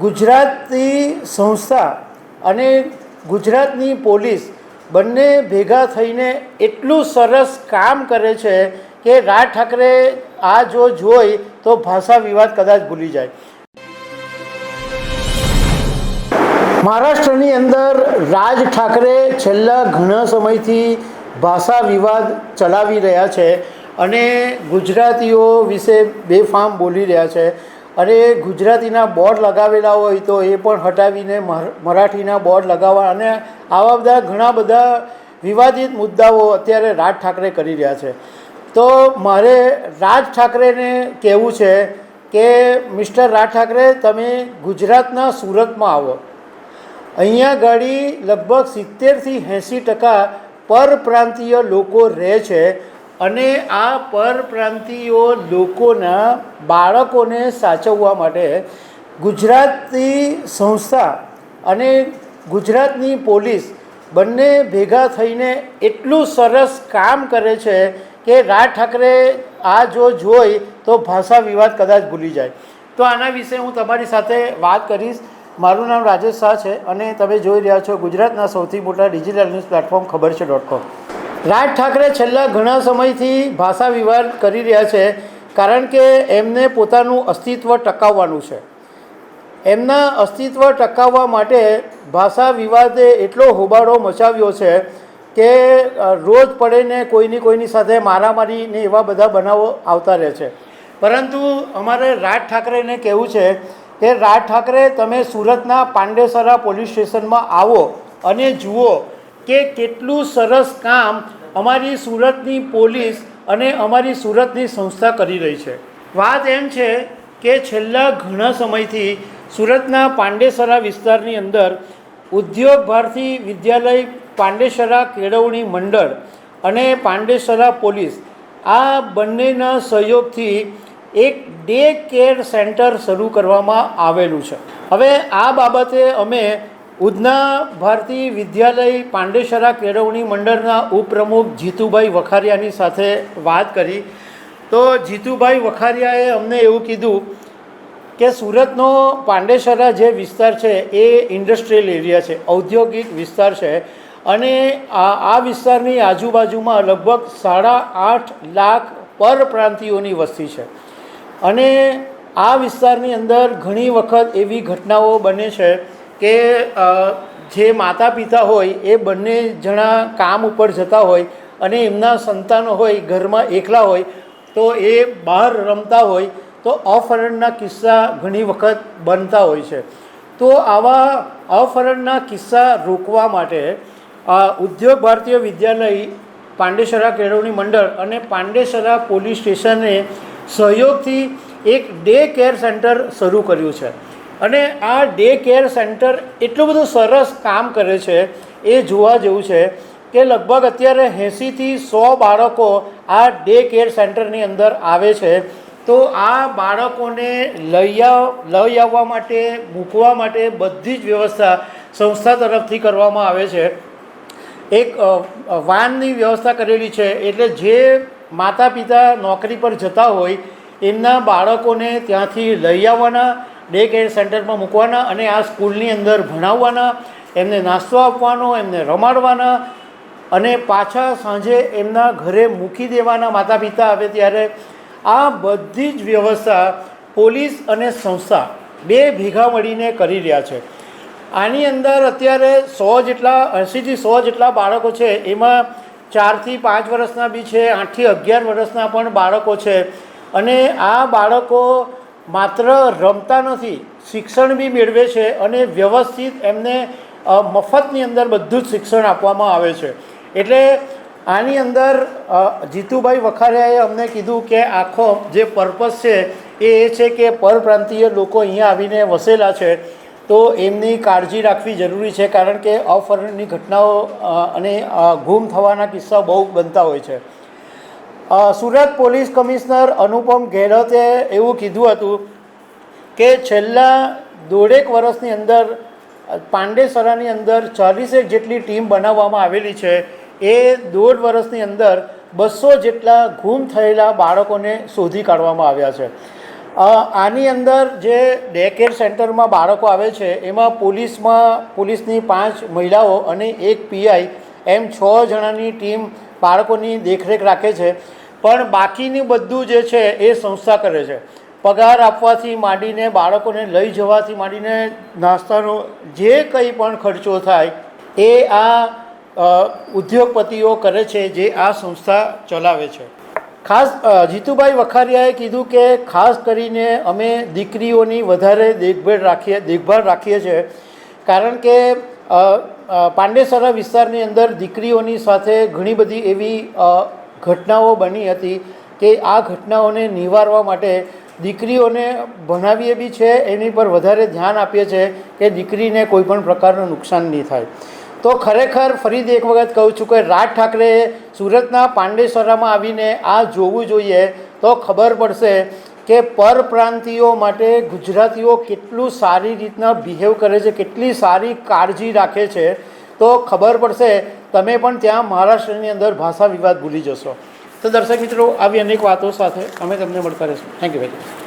ગુજરાતી સંસ્થા અને ગુજરાતની પોલીસ બંને ભેગા થઈને એટલું સરસ કામ કરે છે કે રાજ ઠાકરે આ જો જોઈ તો ભાષા વિવાદ કદાચ ભૂલી જાય. મહારાષ્ટ્રની અંદર રાજ ઠાકરે છેલ્લા ઘણા સમયથી ભાષા વિવાદ ચલાવી રહ્યા છે અને ગુજરાતીઓ વિશે બેફામ બોલી રહ્યા છે. અને ગુજરાતીના બોર્ડ લગાવેલા હોય તો એ પણ હટાવીને મર- મરાઠીના બોર્ડ લગાવવા અને આવા બધા ઘણા બધા વિવાદિત મુદ્દાઓ અત્યારે રાજ ઠાકરે કરી રહ્યા છે. તો મારે રાજ ઠાકરેને કહેવું છે કે, મિસ્ટર રાજ ઠાકરે, તમે ગુજરાતના સુરતમાં આવો. અહીંયા ગાડી લગભગ સિત્તેરથી એંસી ટકા પરપ્રાંતીય લોકો રહે છે અને આ પરપ્રાંતીયો લોકોના બાળકોને સાચવવા માટે ગુજરાતની સંસ્થા અને ગુજરાતની પોલીસ બંને ભેગા થઈને એટલું સરસ કામ કરે છે કે રાજ ઠાકરે આ જો જોઈ તો ભાષા વિવાદ કદાચ ભૂલી જાય. તો આના વિશે હું તમારી સાથે વાત કરીશ. મારું નામ રાજેશ શાહ છે અને તમે જોઈ રહ્યા છો ગુજરાતના સૌથી મોટા ડિજિટલ ન્યૂઝ પ્લેટફોર્મ ખબર છે ડોટ કોમ રાજ ઠાકરે છેલ્લા ઘણા સમયથી ભાષા વિવાદ કરી રહ્યા છે, કારણ કે એમને પોતાનું અસ્તિત્વ ટકાવવાનું છે. એમના અસ્તિત્વ ટકાવવા માટે ભાષા વિવાદે એટલો હોબાળો મચાવ્યો છે કે રોજ પડેને કોઈની કોઈની સાથે મારામારી ને એવા બધા બનાવો આવતા રહે છે. પરંતુ અમારે રાજ ઠાકરેને કહેવું છે કે, રાજ ઠાકરે તમે સુરતના પાંડેસરા પોલીસ સ્ટેશનમાં આવો અને જુઓ કે કેટલું સરસ કામ અમારી સુરતની પોલીસ અને અમારી સુરતની સંસ્થા કરી રહી છે. વાત એમ છે કે છેલ્લા ઘણા સમયથી સુરતના પાંડેસરા વિસ્તારની અંદર ઉદ્યોગ ભારતી વિદ્યાલય પાંડેસરા કેળવણી મંડળ અને પાંડેસરા પોલીસ આ બંનેના સહયોગથી એક ડે કેર સેન્ટર શરૂ કરવામાં આવેલું છે. હવે આ બાબતે અમે ઉધના ભારતી વિદ્યાલય પાંડેસરા કેળવણી મંડળના ઉપપ્રમુખ જીતુભાઈ વખારિયાની સાથે વાત કરી. તો જીતુભાઈ વખારિયાએ અમને એવું કીધું કે સુરતનો પાંડેસરા જે વિસ્તાર છે એ ઇન્ડસ્ટ્રીયલ એરિયા છે, ઔદ્યોગિક વિસ્તાર છે અને આ વિસ્તારની આજુબાજુમાં લગભગ સાડા આઠ લાખ પરપ્રાંતિયોની વસ્તી છે. અને આ વિસ્તારની અંદર ઘણી વખત એવી ઘટનાઓ બને છે કે જે માતા પિતા હોય એ બંને જણા કામ ઉપર જતા હોય અને એમના સંતાનો હોય, ઘરમાં એકલા હોય, તો એ બહાર રમતા હોય, તો અપહરણના કિસ્સા ઘણી વખત બનતા હોય છે. તો આવા અફરણના કિસ્સા રોકવા માટે ઉદ્યોગ ભારતીય વિદ્યાલય, પાંડેસરા કેળવણી મંડળ અને પાંડેસરા પોલીસ સ્ટેશને સહયોગથી એક ડે કેર સેન્ટર શરૂ કર્યું છે. અને આ ડે કેર સેન્ટર એટલું બધું સરસ કામ કરે છે, એ જોવા જેવું છે કે લગભગ અત્યારે એંસીથી સો બાળકો આ ડે કેર સેન્ટરની અંદર આવે છે. તો આ બાળકોને લઈ આવ, લઈ આવવા માટે, મૂકવા માટે બધી જ વ્યવસ્થા સંસ્થા તરફથી કરવામાં આવે છે. એક વાનની વ્યવસ્થા કરેલી છે એટલે જે માતા પિતા નોકરી પર જતા હોય, એમના બાળકોને ત્યાંથી લઈ આવવાના ડે કેર સેન્ટરમાં મૂકવાના અને આ સ્કૂલની અંદર ભણાવવાના, એમને નાસ્તો આપવાનો, એમને રમાડવાના અને પાછા સાંજે એમના ઘરે મૂકી દેવાના માતા પિતા આવે ત્યારે આ બધી જ વ્યવસ્થા પોલીસ અને સંસ્થા બે ભેગા મળીને કરી રહ્યા છે. આની અંદર અત્યારે સો જેટલા એંસીથી સો જેટલા બાળકો છે. એમાં ચારથી પાંચ વર્ષના બી છે, આઠથી અગિયાર વર્ષના પણ બાળકો છે. અને આ બાળકો માત્ર રમતા નથી, શિક્ષણ બી મેળવે છે અને વ્યવસ્થિત એમને મફતની અંદર બધું જ શિક્ષણ આપવામાં આવે છે. એટલે આની અંદર જીતુભાઈ વખારિયાએ અમને કીધું કે આખો જે પર્પસ છે એ એ છે કે પરપ્રાંતીય લોકો અહીંયા આવીને વસેલા છે, તો એમની કાળજી રાખવી જરૂરી છે કારણ કે અફરણની ઘટનાઓ અને ગુમ થવાના કિસ્સા બહુ બનતા હોય છે. સુરત પોલીસ કમિશનર અનુપમ ગેહલોતે એવું કીધું હતું કે છેલ્લા દોઢેક વર્ષની અંદર પાંડેસરાની અંદર ચાલીસેક જેટલી ટીમ બનાવવામાં આવેલી છે, એ દોઢ વર્ષની અંદર બસો જેટલા ગુમ થયેલા બાળકોને શોધી કાઢવામાં આવ્યા છે. આની અંદર જે ડે કેર સેન્ટરમાં બાળકો આવે છે, એમાં પોલીસમાં, પોલીસની પાંચ મહિલાઓ અને એક પીઆઈ એમ છ જણાની ટીમ બાળકોની દેખરેખ રાખે છે, પણ બાકીનું બધું જે છે એ સંસ્થા કરે છે. પગાર આપવાથી માંડીને બાળકોને લઈ જવાથી માંડીને નાસ્તાનો જે કંઈ પણ ખર્ચો થાય, એ આ ઉદ્યોગપતિઓ કરે છે જે આ સંસ્થા ચલાવે છે. ખાસ જીતુભાઈ વખારિયાએ કીધું કે ખાસ કરીને અમે દીકરીઓની વધારે દેખભાળ રાખીએ દેખભાળ રાખીએ છીએ, કારણ કે પાંડેસરા વિસ્તારની અંદર દીકરીઓની સાથે ઘણી બધી એવી ઘટનાઓ બની હતી કે આ ઘટનાઓને નિવારવા માટે દીકરીઓને ભણાવીએ બી છે, એની પર વધારે ધ્યાન આપીએ છીએ કે દીકરીને કોઈ પણ પ્રકારનું નુકસાન નહીં થાય. તો ખરેખર ફરીથી એક વખત કહું છું કે રાજ ઠાકરેએ સુરતના પાંડેસરામાં આવીને આ જોવું જોઈએ તો ખબર પડશે કે પરપ્રાંતિયો માટે ગુજરાતીઓ કેટલું સારી રીતના બિહેવ કરે છે, કેટલી સારી કાળજી રાખે છે, તો ખબર પડશે, તમે પણ ત્યાં મહારાષ્ટ્રની અંદર ભાષા વિવાદ ભૂલી જશો. તો દર્શક મિત્રો, આવી અનેક વાતો સાથે અમે તમને મળતા રહીશું. Thank you very much